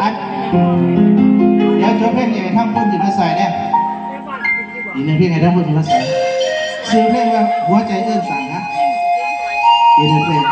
ตัเดี๋ยวจบเพลงนี้ให้ทั้งพุ่นจิตมาใส่เนี่ยอีกหนึ่งเพลงให้ทั้งพุ่นจิตมาใส่ซื้อเพลงว่าหัวใจเอื้อนสั่งนะอีกหนึ่งเพลง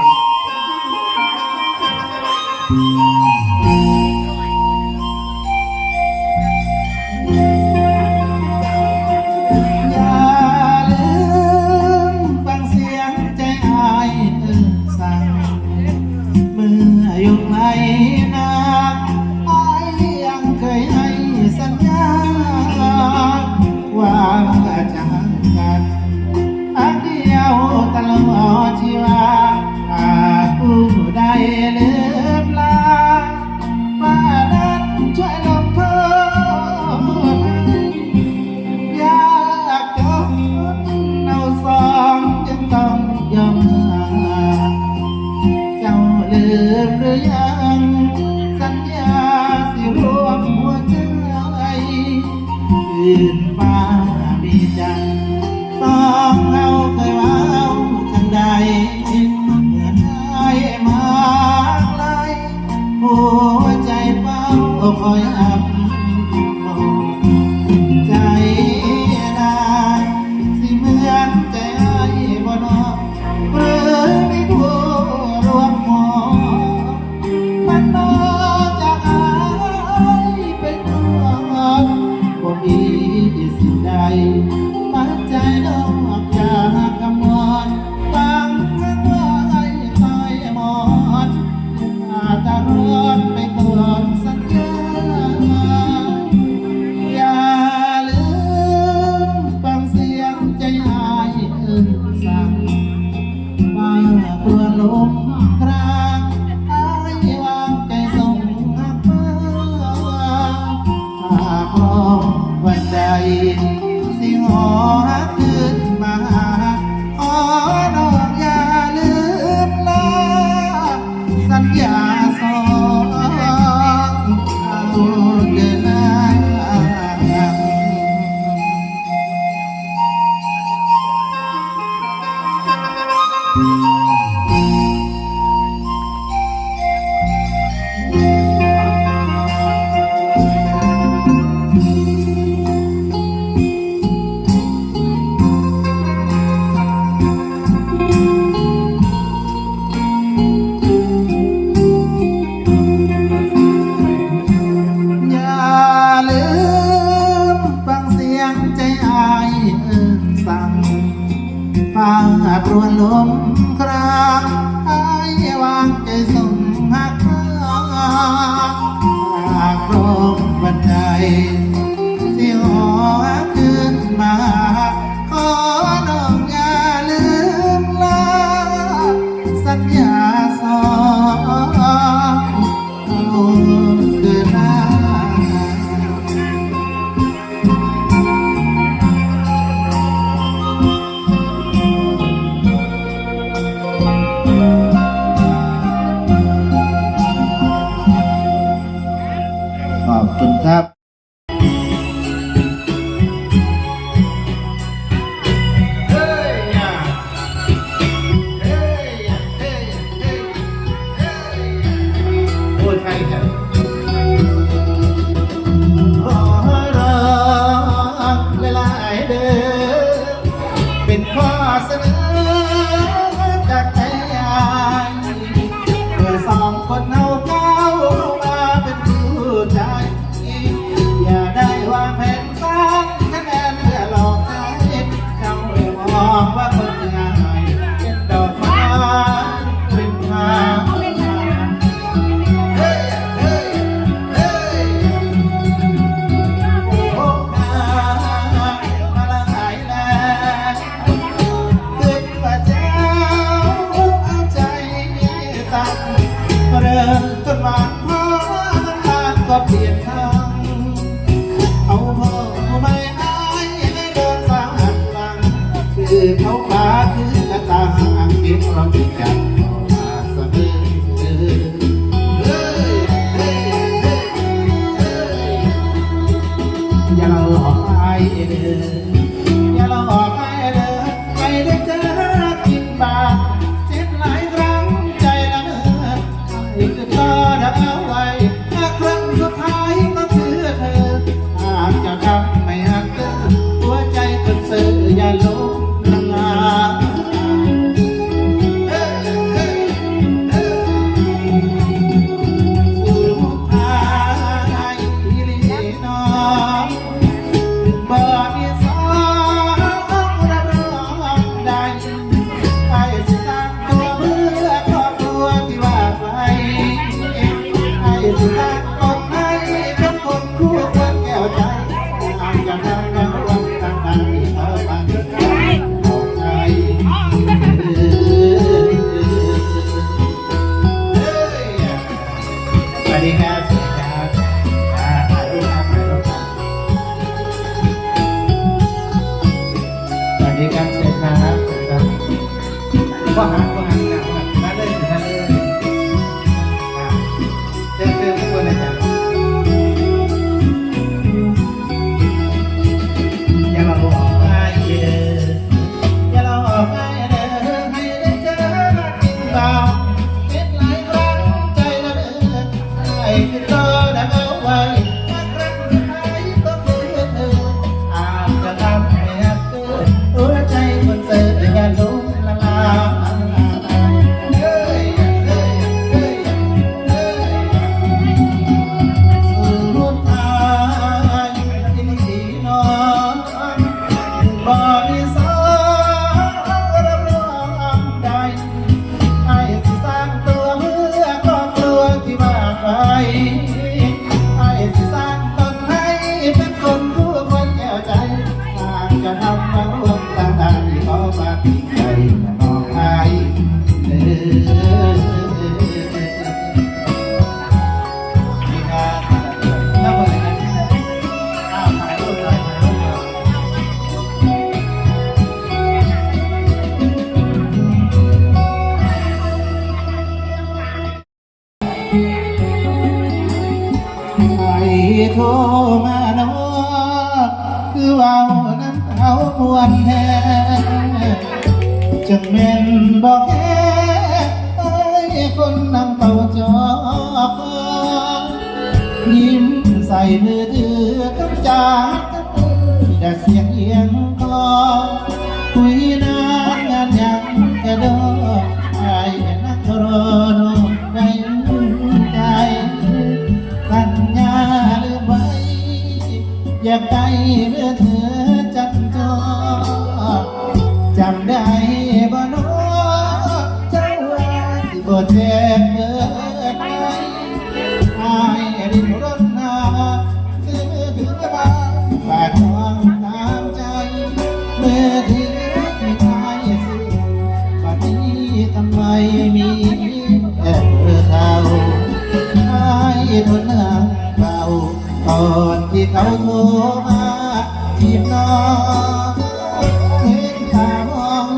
เห็นตามอง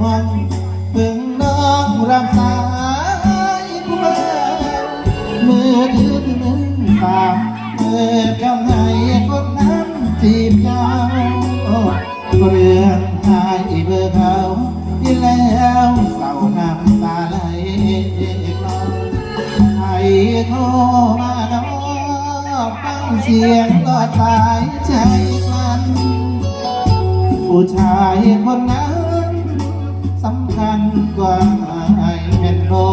มองถึงน้องรำสายผู้แม่มือถือหนึ่งตาเมื่อเจ้าไงคนนั้นจีบยาวเรื่องหายเบอร์เขาที่แล้วเศร้าน้ำตาไหลใครโทรมาน้อฟังเสียงก็ตายใจ ผู้ชายคนนั้นสำคัญกว่าไอ้แม่นบอ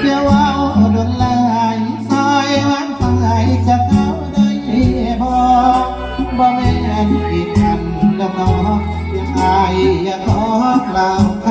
เดี๋ยวเอาโดนลายส่ยวันสายจะเขาได้บอบ่แม่นผินกันดอกน้องยังอายอย่าขอกล่าว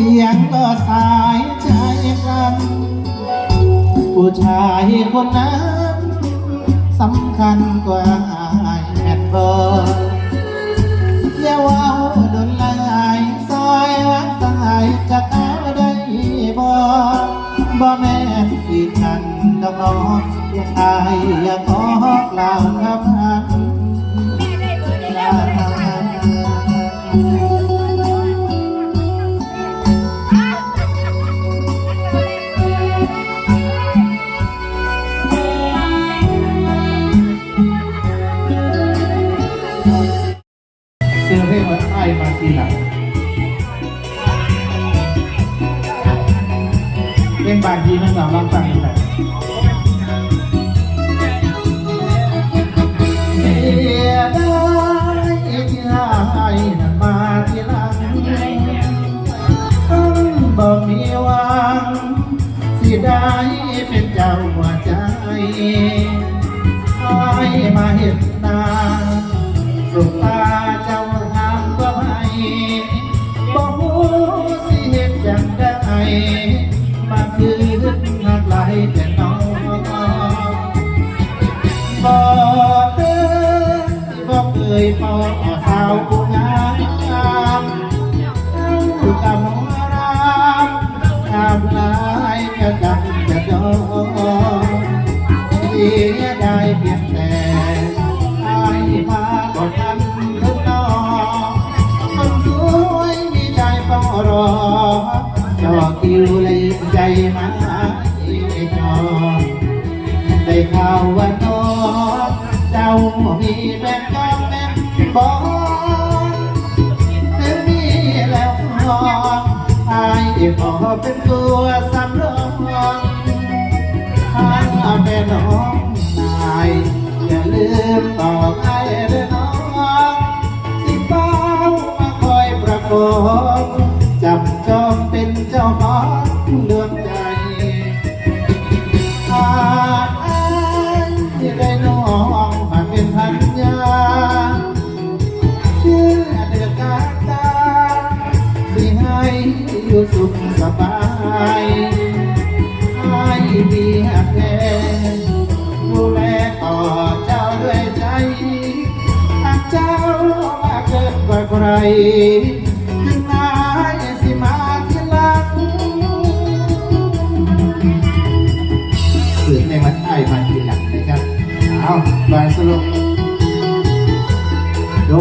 สียงก็สายใจกันผู้ชายคนนั้นสำคัญกว่าไอแม่นบออย่าว่าโดนลายสายวักสายจากเอาได้บ่บ่แม่อีกนันดอกน้องยังอายอยากขอล่าครับายมาทีหลังเล่นบางทีน้องสาวรับฟังอีกแดายจล้นมาทีลังต้องบ่มีหวังสิได้เป็นเจ้าวัน ลายกระดังกระดองเสียดายเพียงแต่ไอ้มาก่อนทันทุกน้องคนสวยมีใจเฝ้ารอจอคิวเลยใจมาอีกจอได้ข่าวว่าน้องเจ้ามีแฟนจองแม่บอก อายขอเป็นตัว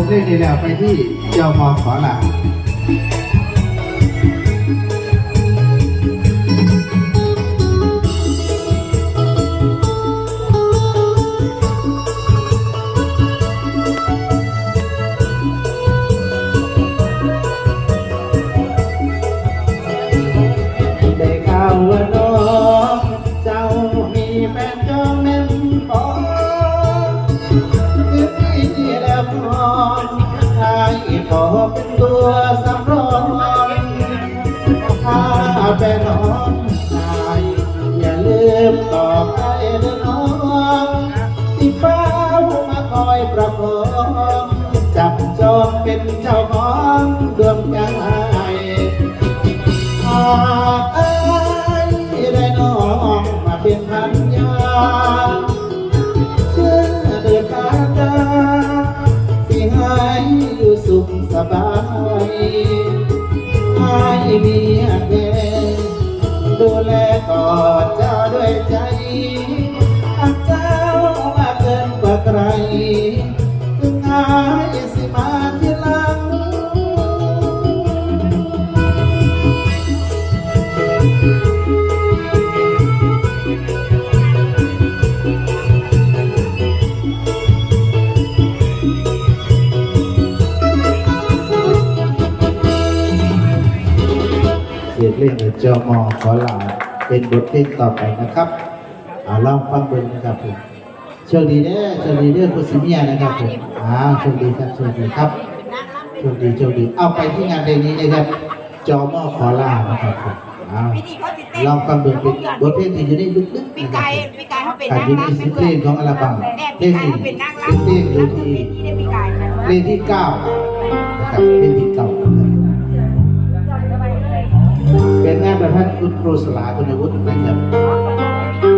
เรื่องนี้แล้วไปที่เจ้าพอขอลา ใเสียงเพลงของจอมอขอลาเป็นบทเพลงต่อไปนะครับอาลองฟังเบิ่งนะครับผมโชคดีเด้อโชคดีเด้อคุณสิเมียนะครับผมอ่าโชคดีครับโชคดีครับโชคดีโชคดีเอาไปที่งานเพลงนี้นะครับ จอมอขอลานะครับผมอ่าวลองฟังเบิ่งเป็นบทเพลงที่อยู่ในลึกๆนะครัไก่บพี่ไก่เขาเป็นการนางอยู่ในรำสิบเพลงของอัลบั้มเพลงนี้เขาเป็นนางรำเป็นเพลงอยู่ที่ที่ได้พี่ไก่นะเพลงที่เก้านะครับเพลงที่เก้า เป็นงานประพันธ์คุณครูสลาคุณวุฒินะครับ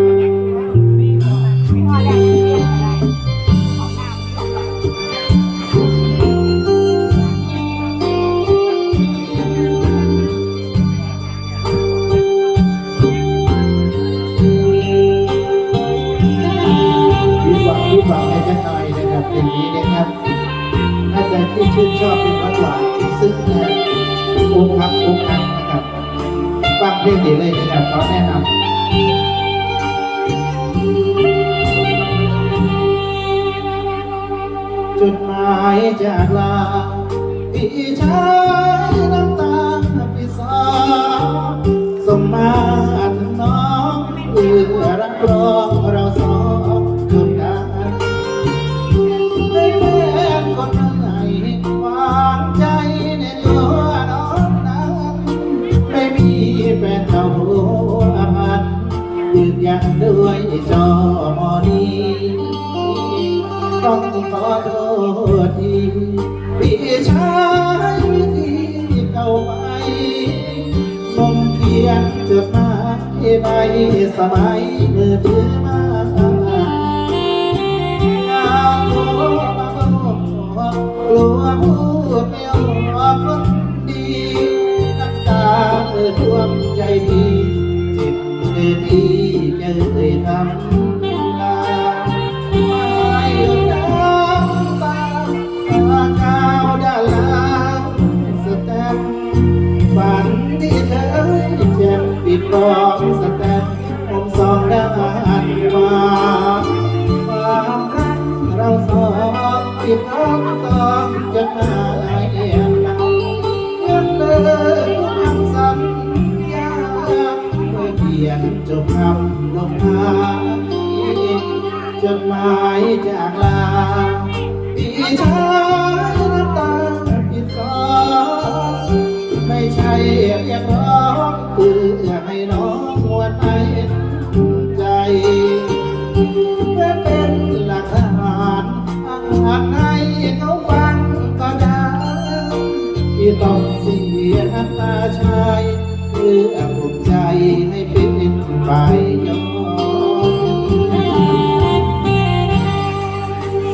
พี่ชายน้ำตาพี่สาวส่งมาถึงน้องเพื่อรับรองเราสองทำงานได้แฟนคนไหนวางใจในตัวน้องนั้นไม่มีแฟนเก่าอาหันยืนยันด้วยจอมอนีต้องขอโทษที Peace. ยนจดหมายไปสมัยเมือถือมาอยากลัวพูดไม่ออกคนดีน้ำตาเอ่อท่วมใจดีจิตเออที่เจะเอ่ยทำ รองสแตมป์ผมสองด้านมาความรักเราสองที่พร้อมต้องจะมาเยี่ยมเราเงินเลยคำสัญญาเมื่อเขียนจบคำลงมาจดหมายจากลาพี่ชายน้ำตาพี่สองไม่ใช่เรียกร้องเพื่อน ที่ต้องเสียน้ำตาชายเพื่อปลุกใจให้เป็นไปยอม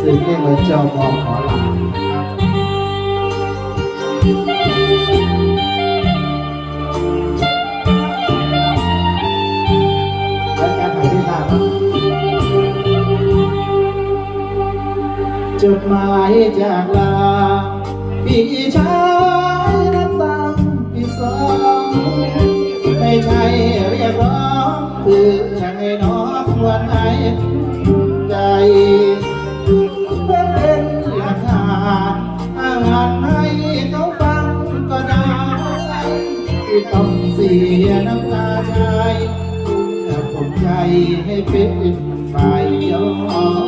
ซึ่งเรียกว่าเจ้ามองขอลานะครับรายการถ่ายที่ลาครับจดหมายจากลาพี่ชาย ไม่ใช่เรียกร้องคือให้น้องวันไหนใจเพื่อเป็นหลักฐานอาหารให้เขาฟังก็ได้ที่ต้องเสียน้ำตาชายเพื่อผมใจให้เป็นฝ่ายยอม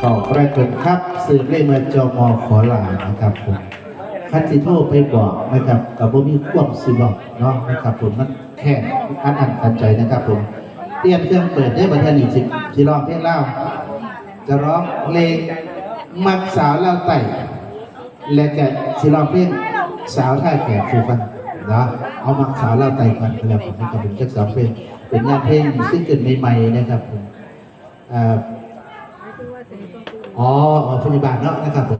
ขอแรกเกินครับสืบเลขมาจอมอขอลานะครับผมคันสิโทรไปบอกนะครับกับบ่มีความสิบอกเนาะนะครับผมมันแค่อันอันตันใจนะครับผมเตรียมเครื่องเปิดได้บันทันอีกสิสิร้องเพลงเล่า จะร้องเพลงมักสาวเล่าไต่และก็สิร้องเพลงสาวท่าแก่คือฟังเนาะเอามักสาวเล่าไต่ก่อนแล้วผมก็เป็นจักสองเพลงเป็นงานเพลงซึ่งเกิดใหม่ๆนะครับผมอ่า อ๋ออ๋อพยาบาลเนาะนะครับผม